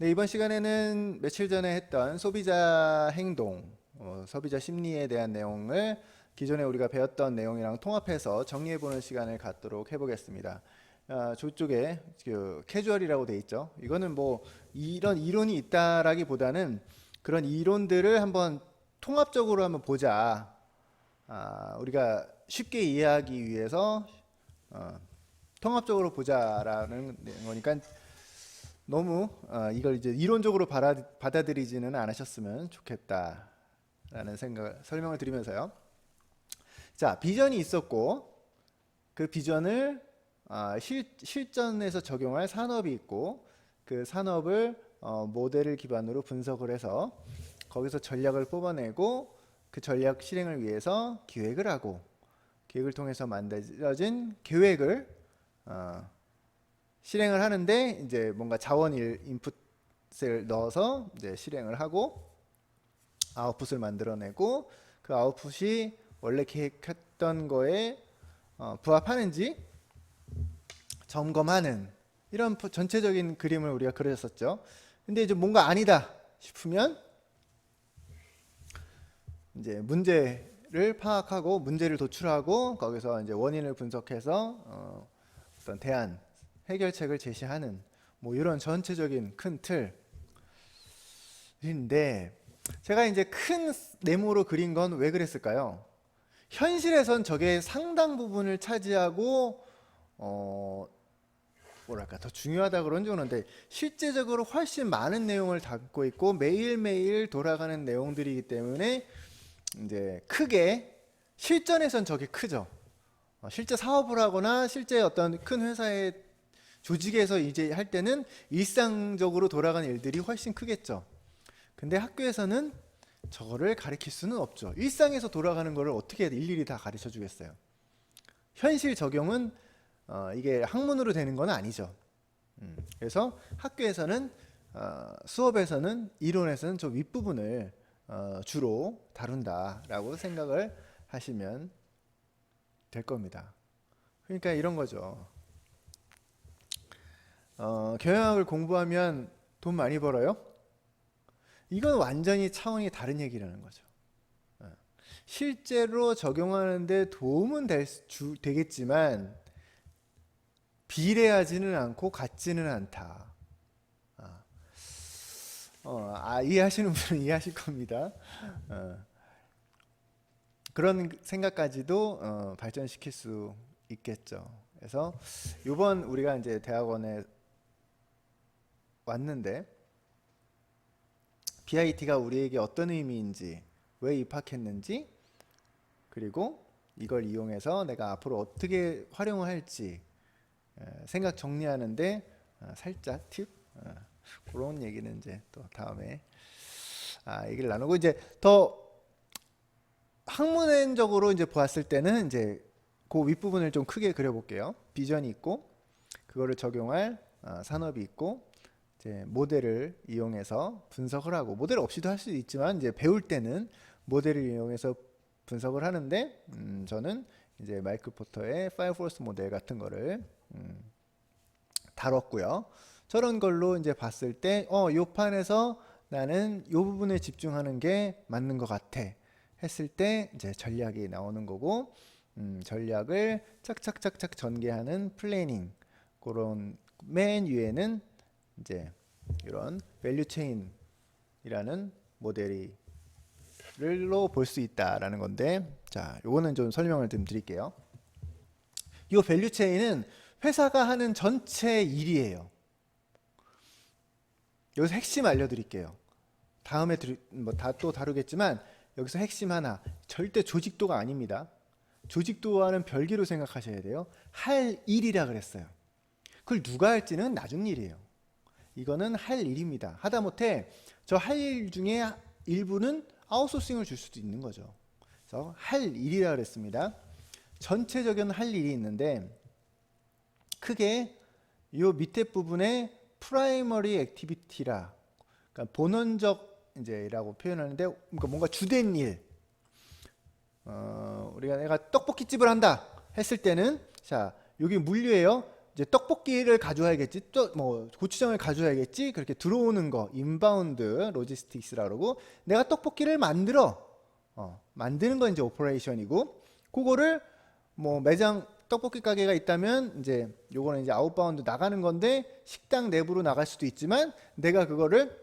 네, 이번 시간에는 며칠 전에 했던 소비자 행동, 어, 소비자 심리에 대한 내용을 기존에 우리가 배웠던 내용이랑 통합해서 정리해보는 시간을 갖도록 해보겠습니다. 아, 저쪽에 그 캐주얼이라고 돼 있죠. 이거는 뭐 이런 이론이 있다라기보다는 그런 이론들을 한번 통합적으로 한번 보자. 아, 우리가 쉽게 이해하기 위해서 어, 통합적으로 보자라는 거니까 너무 어, 이걸 이제 이론적으로 받아, 받아들이지는 않으셨으면 좋겠다라는 생각 설명을 드리면서요. 자 비전이 있었고 그 비전을 아, 실, 실전에서 적용할 산업이 있고 그 산업을 어, 모델을 기반으로 분석을 해서 거기서 전략을 뽑아내고 그 전략 실행을 위해서 기획을 하고 기획을 통해서 만들어진 계획을 어, 실행을 하는데 이제 뭔가 자원 일 인풋을 넣어서 이제 실행을 하고 아웃풋을 만들어내고 그 아웃풋이 원래 계획했던 거에 어, 부합하는지 점검하는 이런 부- 전체적인 그림을 우리가 그렸었죠. 근데 이제 뭔가 아니다 싶으면 이제 문제를 파악하고 문제를 도출하고 거기서 이제 원인을 분석해서 어, 어떤 대안 해결책을 제시하는 뭐 이런 전체적인 큰 틀인데 제가 이제 큰 네모로 그린 건 왜 그랬을까요? 현실에선 저게 상당 부분을 차지하고 어 뭐랄까 더 중요하다 그런지 모르는데 실제적으로 훨씬 많은 내용을 담고 있고 매일매일 돌아가는 내용들이기 때문에 이제 크게 실전에선 저게 크죠. 어, 실제 사업을 하거나 실제 어떤 큰 회사의 조직에서 이제 할 때는 일상적으로 돌아가는 일들이 훨씬 크겠죠. 근데 학교에서는 저거를 가르칠 수는 없죠. 일상에서 돌아가는 거를 어떻게 일일이 다 가르쳐 주겠어요. 현실 적용은 어, 이게 학문으로 되는 건 아니죠. 음, 그래서 학교에서는 어, 수업에서는 이론에서는 저 윗부분을 어, 주로 다룬다라고 생각을 하시면 될 겁니다. 그러니까 이런 거죠. 어, 경영학을 공부하면 돈 많이 벌어요? 이건 완전히 차원이 다른 얘기라는 거죠. 어, 실제로 적용하는데 도움은 될, 수- 주, 되겠지만 비례하지는 않고 같지는 않다. 아, 어, 아, 이해하시는 분은 이해하실 겁니다. 어, 그런 생각까지도 어, 발전시킬 수 있겠죠. 그래서 이번 우리가 이제 대학원에 왔는데 BIT가 우리에게 어떤 의미인지 왜 입학했는지 그리고 이걸 이용해서 내가 앞으로 어떻게 활용을 할지 에, 생각 정리하는데 어, 살짝 팁 어, 그런 얘기는 이제 또 다음에 아, 얘기를 나누고 이제 더 학문적으로 이제 보았을 때는 이제 그 윗부분을 좀 크게 그려볼게요. 비전이 있고 그거를 적용할 어, 산업이 있고 이제 모델을 이용해서 분석을 하고 모델 없이도 할 수 있지만 이제 배울 때는 모델을 이용해서 분석을 하는데 음, 저는 이제 마이클 포터의 파이어포스 모델 같은 거를 음, 다뤘고요. 저런 걸로 이제 봤을 때, 어, 요 판에서 나는 요 부분에 집중하는 게 맞는 것 같아. 했을 때 이제 전략이 나오는 거고, 음, 전략을 착착착착 전개하는 플래닝. 그런 맨 위에는 이제 이런 밸류 체인이라는 모델이 로 볼 수 있다라는 건데, 자, 요거는 좀 설명을 좀 드릴게요. 이 밸류 체인은 회사가 하는 전체 일이에요. 여기서 핵심 알려드릴게요. 다음에 뭐다 또 다루겠지만 여기서 핵심 하나 절대 조직도가 아닙니다. 조직도와는 별개로 생각하셔야 돼요. 할 일이라 그랬어요. 그걸 누가 할지는 나중 일이에요. 이거는 할 일입니다. 하다못해 저 할 일 중에 일부는 아웃소싱을 줄 수도 있는 거죠. 그래서 할 일이라 그랬습니다. 전체적인 할 일이 있는데 크게 요 밑에 부분에 프라이머리 액티비티라 그러니까 본원적 이제라고 표현하는데 그러니까 뭔가 주된 일. 어, 우리가 내가 떡볶이 집을 한다 했을 때는 자 여기 물류예요. 이제 떡볶이를 가져와야겠지, 또 뭐 고추장을 가져와야겠지. 그렇게 들어오는 거 인바운드 로지스틱스라 그러고 내가 떡볶이를 만들어 어, 만드는 건 이제 오퍼레이션이고 그거를 뭐 매장 떡볶이 가게가 있다면 이제 요거는 이제 아웃바운드 나가는 건데 식당 내부로 나갈 수도 있지만 내가 그거를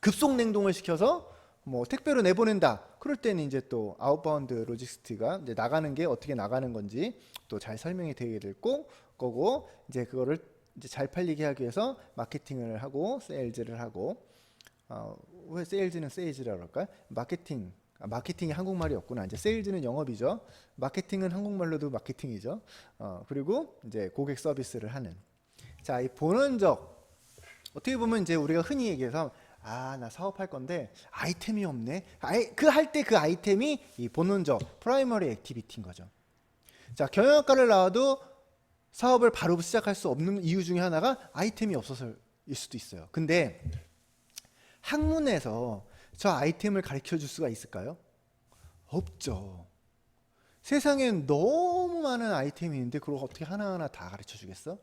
급속 냉동을 시켜서 뭐 택배로 내보낸다. 그럴 때는 이제 또 아웃바운드 로지스틱가 이제 나가는 게 어떻게 나가는 건지 또 잘 설명이 되게 될 거- 거고 이제 그거를 이제 잘 팔리게 하기 위해서 마케팅을 하고 세일즈를 하고 어, 왜 세일즈는 세일즈라 그럴까? 마케팅 아, 마케팅이 한국말이 없구나. 이제 세일즈는 영업이죠. 마케팅은 한국말로도 마케팅이죠. 어, 그리고 이제 고객 서비스를 하는. 자, 이 본원적 어떻게 보면 이제 우리가 흔히 얘기해서 아, 나 사업할 건데 아이템이 없네. 아이, 그할 때 그 아이템이 이 본원적 프라이머리 액티비티인 거죠. 자, 경영학과를 나와도 사업을 바로 시작할 수 없는 이유 중에 하나가 아이템이 없어서일 수도 있어요. 근데 학문에서 저 아이템을 가르쳐 줄 수가 있을까요? 없죠. 세상엔 너무 많은 아이템이 있는데 그걸 어떻게 하나하나 다 가르쳐 주겠어?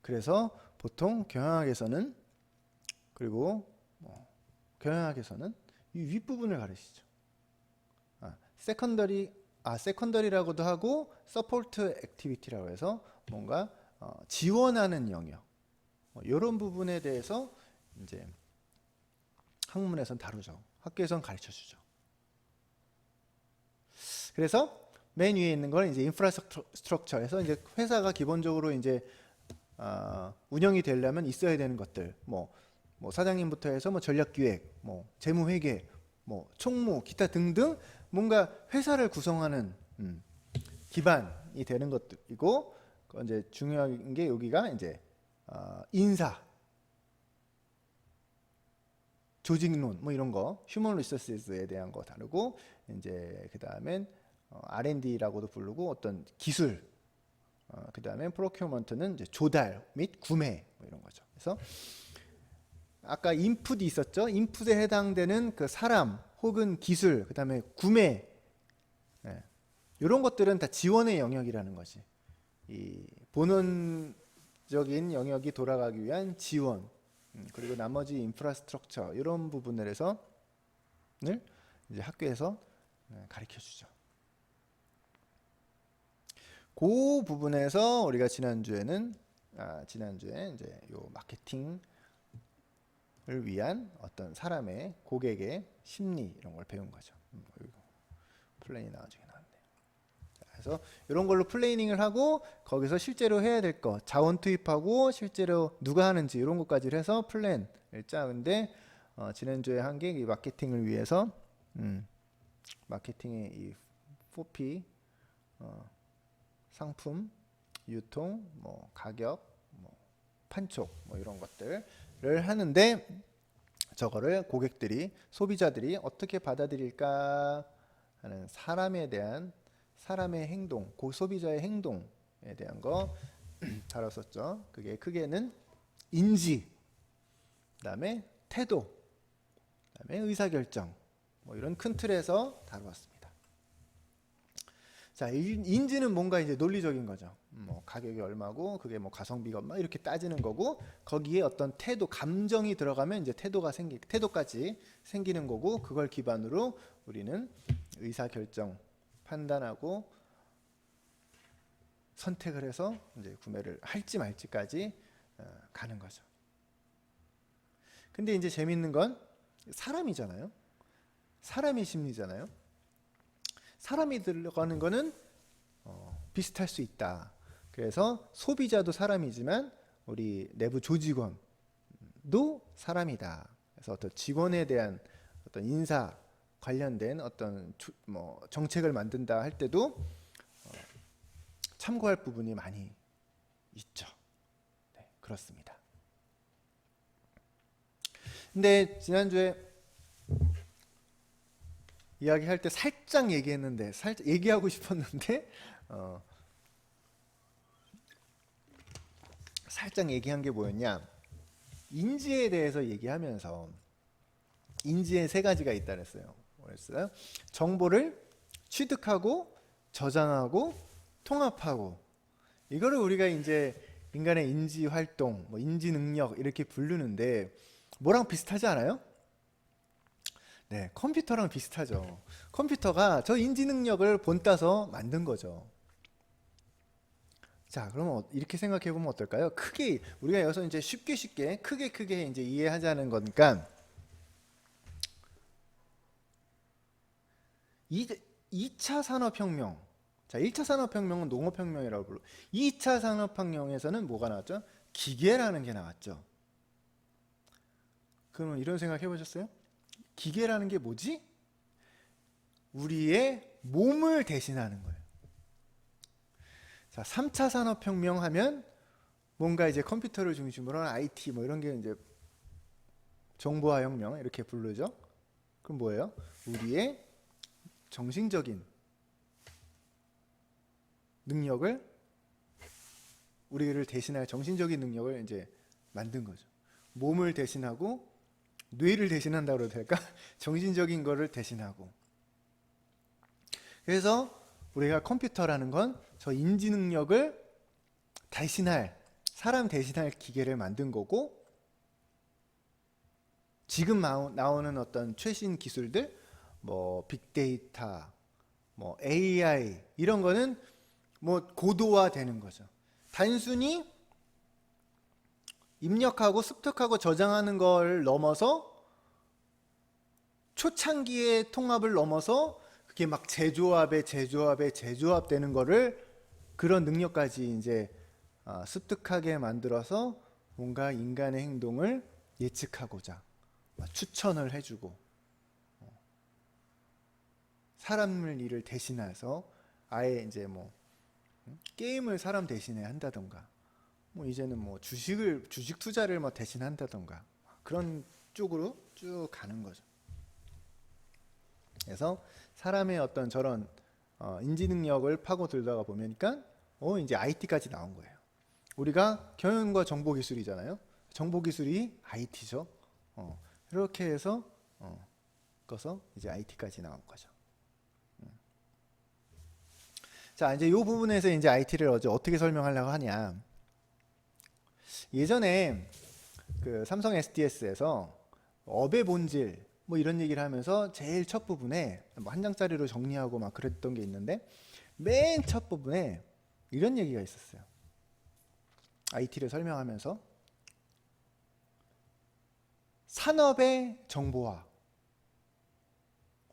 그래서 보통 경영학에서는 그리고 뭐 경영학에서는 이 윗부분을 가르치죠. 아, 세컨더리 아 세컨더리라고도 하고 서포트 액티비티라고 해서 뭔가 어, 지원하는 영역 뭐 이런 부분에 대해서 이제 학문에선 다루죠. 학교에선 가르쳐 주죠. 그래서 맨 위에 있는 건 이제 인프라스트럭처에서 이제 회사가 기본적으로 이제 아, 운영이 되려면 있어야 되는 것들 뭐, 뭐 사장님부터 해서 뭐 전략기획, 뭐 재무회계, 뭐 총무, 기타 등등 뭔가 회사를 구성하는 음, 기반이 되는 것이고 그 이제 중요한 게 여기가 이제 아, 인사, 조직론 뭐 이런 거, 휴먼 리소스에 대한 거 다루고 이제 그 다음엔 어, R&D라고도 부르고 어떤 기술 어, 그 다음에 프로큐먼트는 이제 조달 및 구매 뭐 이런 거죠. 그래서 아까 인풋이 있었죠. 인풋에 해당되는 그 사람 혹은 기술, 그 다음에 구매 예. 이런 것들은 다 지원의 영역이라는 거지. 이 본원적인 영역이 돌아가기 위한 지원 음, 그리고 나머지 인프라스트럭처 이런 부분들에서 늘 이제 학교에서 가르쳐 주죠. 그 부분에서 우리가 지난주에는 아, 지난주에 이제 요 마케팅을 위한 어떤 사람의 고객의 심리 이런 걸 배운 거죠. 음, 플레인이 나와주긴 그래서 이런 걸로 플레이닝을 하고 거기서 실제로 해야 될 거 자원 투입하고 실제로 누가 하는지 이런 것까지 해서 플랜을 짜는데 어, 지난주에 한 게 이 마케팅을 위해서 음, 마케팅의 이 4P 어, 상품, 유통, 뭐 가격, 뭐 판촉 뭐 이런 것들을 하는데 저거를 고객들이 소비자들이 어떻게 받아들일까 하는 사람에 대한 사람의 행동, 고 소비자의 행동에 대한 거 다뤘었죠. 그게 크게는 인지, 그다음에 태도, 그다음에 의사결정 뭐 이런 큰 틀에서 다루었습니다. 자, 인- 인지는 뭔가 이제 논리적인 거죠. 뭐 가격이 얼마고 그게 뭐 가성비가 얼마 이렇게 따지는 거고 거기에 어떤 태도, 감정이 들어가면 이제 태도가 생기 태도까지 생기는 거고 그걸 기반으로 우리는 의사 결정 판단하고 선택을 해서 이제 구매를 할지 말지까지 어, 가는 거죠. 근데 이제 재밌는 건 사람이잖아요. 사람의 심리잖아요. 사람이 들어가는 거는 어, 비슷할 수 있다. 그래서 소비자도 사람이지만 우리 내부 조직원도 사람이다. 그래서 어떤 직원에 대한 어떤 인사 관련된 어떤 조- 뭐 정책을 만든다 할 때도 어, 참고할 부분이 많이 있죠. 네, 그렇습니다. 근데 지난주에 이야기할 때 살짝 얘기했는데 살짝 얘기하고 싶었는데 어, 살짝 얘기한 게 뭐였냐 인지에 대해서 얘기하면서 인지에 세 가지가 있다 그랬어요. 뭐랬어요? 정보를 취득하고 저장하고 통합하고 이거를 우리가 이제 인간의 인지 활동, 뭐 인지 능력 이렇게 부르는데 뭐랑 비슷하지 않아요? 네, 컴퓨터랑 비슷하죠. 컴퓨터가 저 인지 능력을 본따서 만든 거죠. 자, 그러면 어- 이렇게 생각해 보면 어떨까요? 크게 우리가 여기서 이제 쉽게 쉽게 크게 크게 이제 이해하자는 거니까 이 2차 산업혁명. 자, 1차 산업혁명은 농업혁명이라고 불러. 2차 산업혁명에서는 뭐가 나왔죠? 기계라는 게 나왔죠. 그러면 이런 생각 해보셨어요? 기계라는 게 뭐지? 우리의 몸을 대신하는 거예요. 자, 3차 산업혁명 하면 뭔가 이제 컴퓨터를 중심으로 한 IT 뭐 이런 게 이제 정보화 혁명 이렇게 부르죠. 그럼 뭐예요? 우리의 정신적인 능력을 우리를 대신할 정신적인 능력을 이제 만든 거죠. 몸을 대신하고 뇌를 대신한다고 그래도 될까? 정신적인 거를 대신하고. 그래서 우리가 컴퓨터라는 건 저 인지 능력을 대신할 사람 대신할 기계를 만든 거고 지금 나오는 어떤 최신 기술들 뭐 빅데이터 뭐 AI 이런 거는 뭐 고도화되는 거죠. 단순히 입력하고 습득하고 저장하는 걸 넘어서 초창기의 통합을 넘어서 그게 막 재조합에 재조합에 재조합 되는 거를 그런 능력까지 이제 아, 습득하게 만들어서 뭔가 인간의 행동을 예측하고자 막 추천을 해주고 어, 사람을 일을 대신해서 아예 이제 뭐 음? 게임을 사람 대신에 한다던가 뭐 이제는 뭐 주식을 주식 투자를 뭐 대신한다던가 그런 쪽으로 쭉 가는 거죠. 그래서 사람의 어떤 저런 어, 인지 능력을 파고들다가 보면니까 어 이제 IT까지 나온 거예요. 우리가 경영과 정보 기술이잖아요. 정보 기술이 IT죠. 어, 이렇게 해서 어, 꺼서 이제 IT까지 나온 거죠. 음. 자 이제 이 부분에서 이제 IT를 어떻게 설명하려고 하냐. 예전에 그 삼성 SDS에서 업의 본질 뭐 이런 얘기를 하면서 제일 첫 부분에 뭐 한 장짜리로 정리하고 막 그랬던 게 있는데 맨 첫 부분에 이런 얘기가 있었어요. IT를 설명하면서 산업의 정보화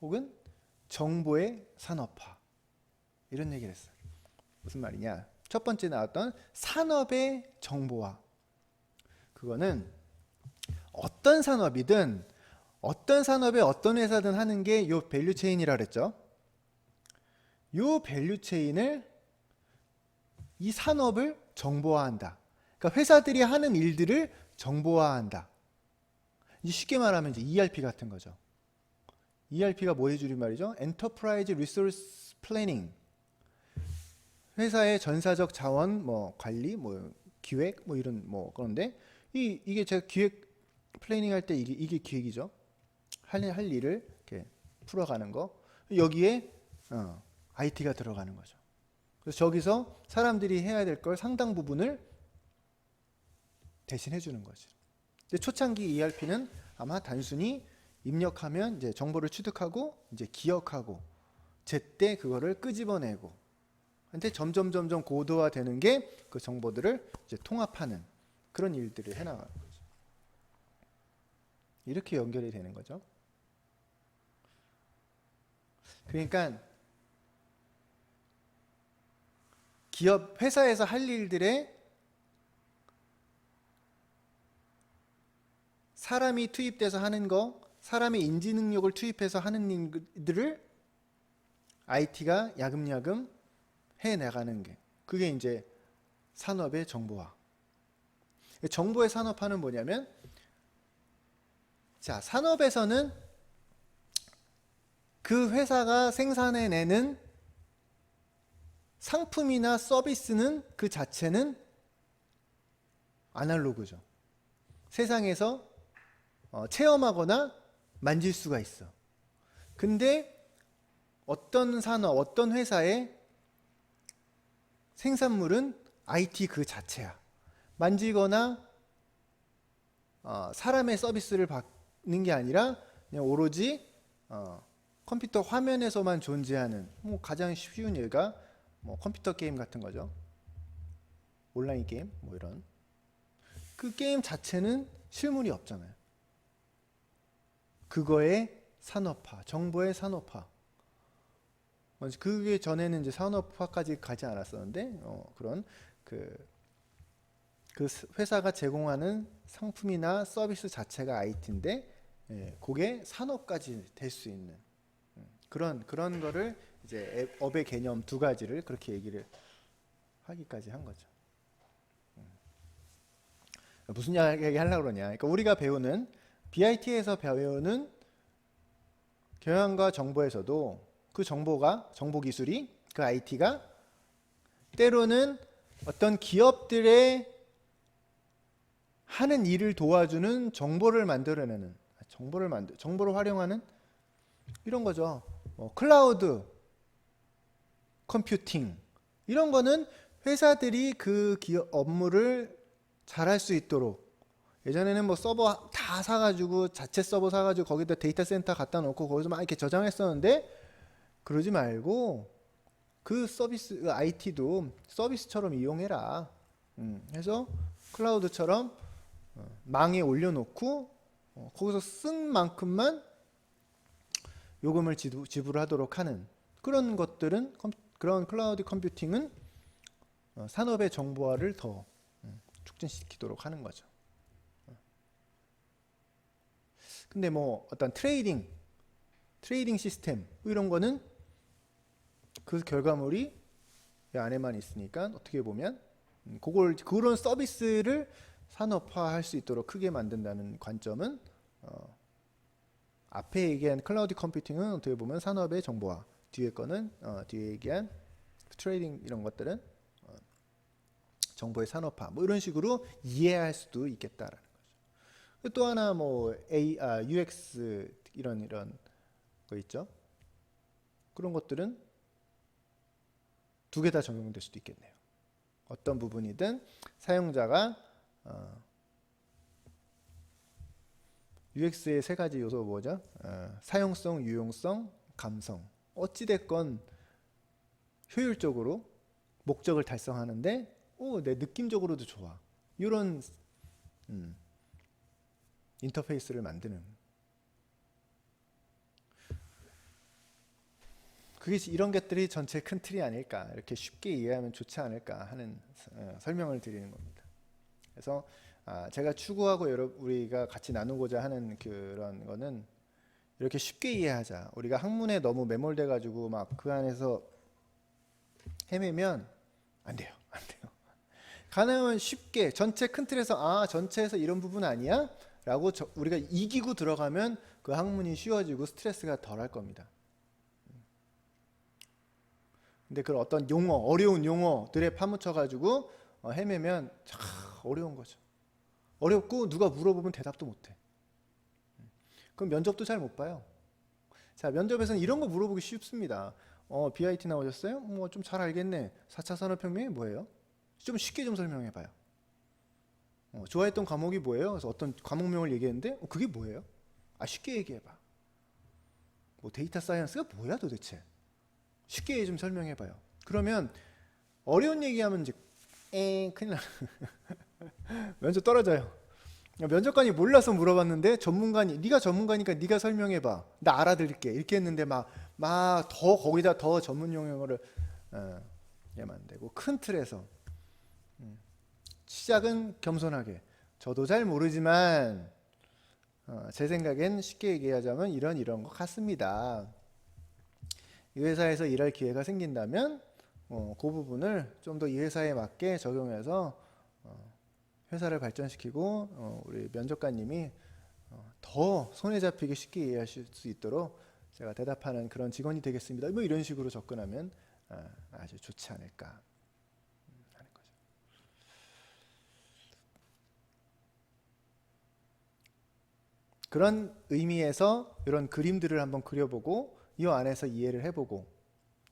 혹은 정보의 산업화 이런 얘기를 했어요. 무슨 말이냐? 첫 번째 나왔던 산업의 정보화 그거는 어떤 산업이든 어떤 산업에 어떤 회사든 하는 게 요 밸류 체인이라 그랬죠. 요 밸류 체인을 이 산업을 정보화한다. 그러니까 회사들이 하는 일들을 정보화한다. 쉽게 말하면 이제 ERP 같은 거죠. ERP가 뭐의 줄임말이죠? Enterprise Resource Planning. 회사의 전사적 자원 뭐 관리 뭐 기획 뭐 이런 뭐 그런데 이 이게 제가 기획 플래닝 할 때 이게 이게 기획이죠. 할, 할 일을 이렇게 풀어가는 거 여기에 어, IT가 들어가는 거죠. 그래서 저기서 사람들이 해야 될 걸 상당 부분을 대신 해 주는 거죠. 근데 초창기 ERP는 아마 단순히 입력하면 이제 정보를 취득하고 이제 기억하고 제때 그거를 끄집어내고 근데 점점 점점 고도화되는 게 그 정보들을 이제 통합하는 그런 일들을 해나가는 거죠. 이렇게 연결이 되는 거죠. 그러니까 기업 회사에서 할 일들에 사람이 투입돼서 하는 거, 사람의 인지 능력을 투입해서 하는 일들을 IT가 야금야금 해 나가는 게 그게 이제 산업의 정보화. 정보의 산업화는 뭐냐면 자, 산업에서는 그 회사가 생산해내는 상품이나 서비스는 그 자체는 아날로그죠. 세상에서 어, 체험하거나 만질 수가 있어. 근데 어떤 산업, 어떤 회사의 생산물은 IT 그 자체야. 만지거나 어, 사람의 서비스를 받는 게 아니라 그냥 오로지 어, 컴퓨터 화면에서만 존재하는 뭐 가장 쉬운 예가 뭐 컴퓨터 게임 같은 거죠. 온라인 게임 뭐 이런 그 게임 자체는 실물이 없잖아요. 그거의 산업화, 정보의 산업화. 그게 전에는 이제 산업화까지 가지 않았었는데 어, 그런 그, 그 스- 회사가 제공하는 상품이나 서비스 자체가 IT인데 예, 그게 산업까지 될 수 있는 음, 그런 그런 거를 이제 앱- 업의 개념 두 가지를 그렇게 얘기를 하기까지 한 거죠. 음. 무슨 이야기 하려고 그러냐? 그러니까 우리가 배우는 BIT에서 배우는 경영과 정보에서도 그 정보가 정보 기술이 그 IT가 때로는 어떤 기업들의 하는 일을 도와주는 정보를 만들어내는 정보를 만들 정보를 활용하는 이런 거죠. 뭐 클라우드 컴퓨팅 이런 거는 회사들이 그 기업 업무를 잘할 수 있도록 예전에는 뭐 서버 다 사가지고 자체 서버 사가지고 거기다 데이터 센터 갖다 놓고 거기서 막 이렇게 저장했었는데 그러지 말고 그 서비스 그 IT도 서비스처럼 이용해라. 음, 해서 클라우드처럼 어, 망에 올려놓고 어, 거기서 쓴 만큼만 요금을 지도, 지불하도록 하는 그런 것들은 컴- 그런 클라우드 컴퓨팅은 어, 산업의 정보화를 더 음, 촉진시키도록 하는 거죠. 근데 뭐 어떤 트레이딩, 트레이딩 시스템 뭐 이런 거는 그 결과물이 이 안에만 있으니까 어떻게 보면 음, 그걸 그런 서비스를 산업화할 수 있도록 크게 만든다는 관점은 어, 앞에 얘기한 클라우드 컴퓨팅은 어떻게 보면 산업의 정보화, 뒤에 거는 어, 뒤에 얘기한 트레이딩 이런 것들은 어, 정보의 산업화 뭐 이런 식으로 이해할 수도 있겠다라는 거죠. 또 하나 뭐 A, 아, UX 이런 이런 거 있죠. 그런 것들은 두 개 다 적용될 수도 있겠네요. 어떤 부분이든 사용자가 어, UX의 세 가지 요소 뭐죠? 어, 사용성, 유용성, 감성. 어찌 됐건 효율적으로 목적을 달성하는데 오, 내 느낌적으로도 좋아. 이런 음, 인터페이스를 만드는 그게 이런 것들이 전체 큰 틀이 아닐까 이렇게 쉽게 이해하면 좋지 않을까 하는 어, 설명을 드리는 겁니다. 그래서 아, 제가 추구하고 여러 우리가 같이 나누고자 하는 그런 거는 이렇게 쉽게 이해하자. 우리가 학문에 너무 매몰돼 가지고 막 그 안에서 헤매면 안 돼요. 안 돼요. 가능하면 쉽게 전체 큰 틀에서 아 전체에서 이런 부분 아니야? 라고 저- 우리가 이기고 들어가면 그 학문이 쉬워지고 스트레스가 덜할 겁니다. 근데 그런 어떤 용어, 어려운 용어들에 파묻혀 가지고 어, 헤매면 참 어려운 거죠. 어렵고 누가 물어보면 대답도 못 해. 그럼 면접도 잘 못 봐요. 자, 면접에서는 이런 거 물어보기 쉽습니다. 어, BIT 나오셨어요? 뭐 좀 잘 알겠네. 4차 산업혁명이 뭐예요? 좀 쉽게 좀 설명해 봐요. 어, 좋아했던 과목이 뭐예요? 그래서 어떤 과목명을 얘기했는데 어, 그게 뭐예요? 아, 쉽게 얘기해 봐. 뭐 데이터 사이언스가 뭐야 도대체? 쉽게 좀 설명해 봐요. 그러면 어려운 얘기하면 이제 에 큰일 나. 면접 떨어져요. 면접관이 몰라서 물어봤는데 전문가니 네가 전문가니까 네가 설명해 봐. 나 알아들을게. 이렇게 했는데 막 막 더 거기다 더 전문 용어를 어, 안 되고 큰 틀에서 음, 시작은 겸손하게 저도 잘 모르지만 어, 제 생각엔 쉽게 얘기하자면 이런 이런 것 같습니다. 이 회사에서 일할 기회가 생긴다면 어, 그 부분을 좀 더 이 회사에 맞게 적용해서 어, 회사를 발전시키고 어, 우리 면접관님이 어, 더 손에 잡히게 쉽게 이해하실 수 있도록 제가 대답하는 그런 직원이 되겠습니다. 뭐 이런 식으로 접근하면 아, 아주 좋지 않을까 음, 하는 거죠. 그런 의미에서 이런 그림들을 한번 그려보고 이 안에서 이해를 해보고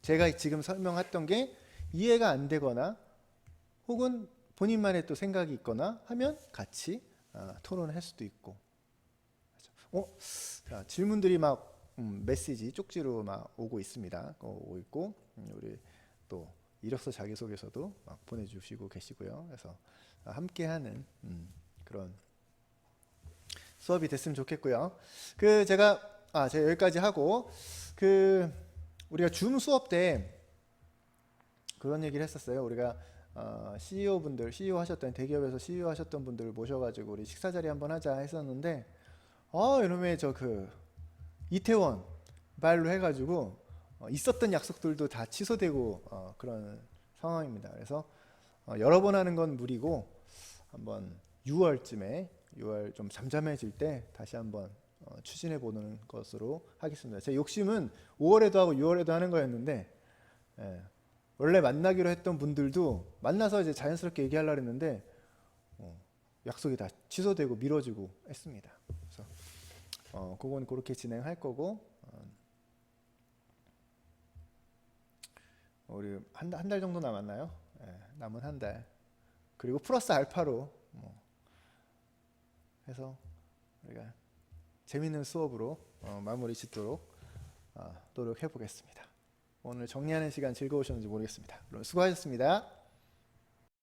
제가 지금 설명했던 게 이해가 안 되거나 혹은 본인만의 또 생각이 있거나 하면 같이 어, 토론할 수도 있고. 어? 자, 질문들이 막 음, 메시지 쪽지로 막 오고 있습니다. 어, 오고 있고 음, 우리 또 이력서 자기소개서도 막 보내주시고 계시고요. 그래서 아, 함께하는 음, 그런 수업이 됐으면 좋겠고요. 그 제가 아 제가 여기까지 하고 그 우리가 줌 수업 때 그런 얘기를 했었어요. 우리가 어, CEO 분들, CEO 하셨던 대기업에서 CEO 하셨던 분들 모셔가지고 우리 식사 자리 한번 하자 했었는데, 아 이놈의 저 그 이태원 말로 해가지고 어, 있었던 약속들도 다 취소되고 어, 그런 상황입니다. 그래서 어, 여러 번 하는 건 무리고 한번 6월쯤에 6월 좀 잠잠해질 때 다시 한번 어, 추진해 보는 것으로 하겠습니다. 제 욕심은 5월에도 하고 6월에도 하는 거였는데 예, 원래 만나기로 했던 분들도 만나서 이제 자연스럽게 얘기하려고 했는데 어, 약속이 다 취소되고 미뤄지고 했습니다. 그래서 어, 그건 그렇게 진행할 거고 어, 우리 한한달 정도 남았나요? 예, 남은 한 달. 그리고 플러스 알파로 뭐 해서 우리가 재밌는 수업으로 어, 마무리 짓도록 어, 노력해 보겠습니다. 오늘 정리하는 시간 즐거우셨는지 모르겠습니다. 여러분 수고하셨습니다.